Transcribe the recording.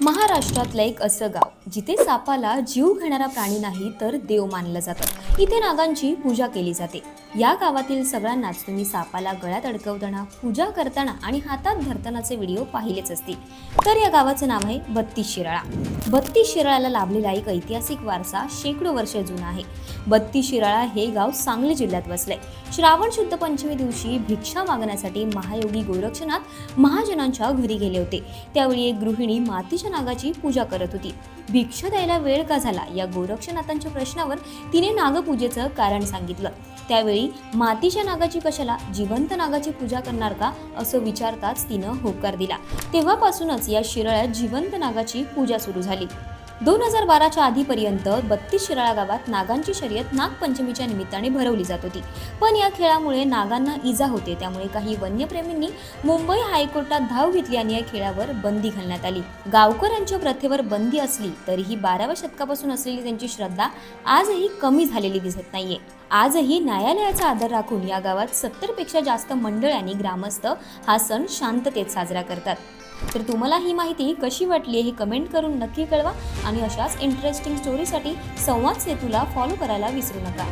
महाराष्ट्रातलं एक असं गाव जिथे सापाला जीव घेणारा प्राणी नाही तर देव मानलं जातं. इथे नागांची पूजा केली जाते. या गावातील सगळ्यांनाच तुम्ही सापाला गळ्यात अडकवताना पूजा करताना आणि हातात धरतानाचे व्हिडिओ पाहिलेच असतील. तर या गावाचं नाव आहे बत्तीस शिराळा. बत्तीस शिराळाला लाभलेला एक ऐतिहासिक वारसा शेकडो वर्ष जुना आहे. बत्तीस शिराळा हे गाव सांगली जिल्ह्यात वसलंय. श्रावण शुद्ध पंचमी दिवशी भिक्षा मागण्यासाठी महायोगी गोरक्षनाथ महाजनांच्या घरी गेले होते. त्यावेळी एक गृहिणी मातीच्या नागाची पूजा करत होती. भिक्षा द्यायला वेळ का झाला? या गोरक्षनाथांच्या प्रश्नावर तिने नागपूजेचं कारण सांगितलं. त्यावेळी मातीच्या नागाची कशाला जिवंत नागाची पूजा करणार का असं विचारताच तिनं होकार दिला. तेव्हापासूनच या शिराळ्यात जिवंत नागाची पूजा सुरू झाली. दोन हजार बाराच्या आधीपर्यंत बत्तीस शिराळा गावात नागांची शर्यत नागपंचमीच्या निमित्ताने भरवली जात होती. पण या खेळामुळे नागांना इजा होते त्यामुळे काही वन्यप्रेमींनी मुंबई हायकोर्टात धाव घेतली आणि या खेळावर बंदी घालण्यात आली. गावकऱ्यांच्या प्रथेवर बंदी असली तरीही बाराव्या शतकापासून असलेली त्यांची श्रद्धा आजही कमी झालेली दिसत नाहीये. आजही न्यायालयाचा आदर राखून या गावात सत्तरपेक्षा जास्त मंडळ आणि ग्रामस्थ हा सण शांततेत साजरा करतात. तर तुम्हाला ही माहिती कशी वाटली हे कमेंट करून नक्की कळवा आणि अशाच इंटरेस्टिंग स्टोरीसाठी संवाद सेतूला फॉलो करायला विसरू नका.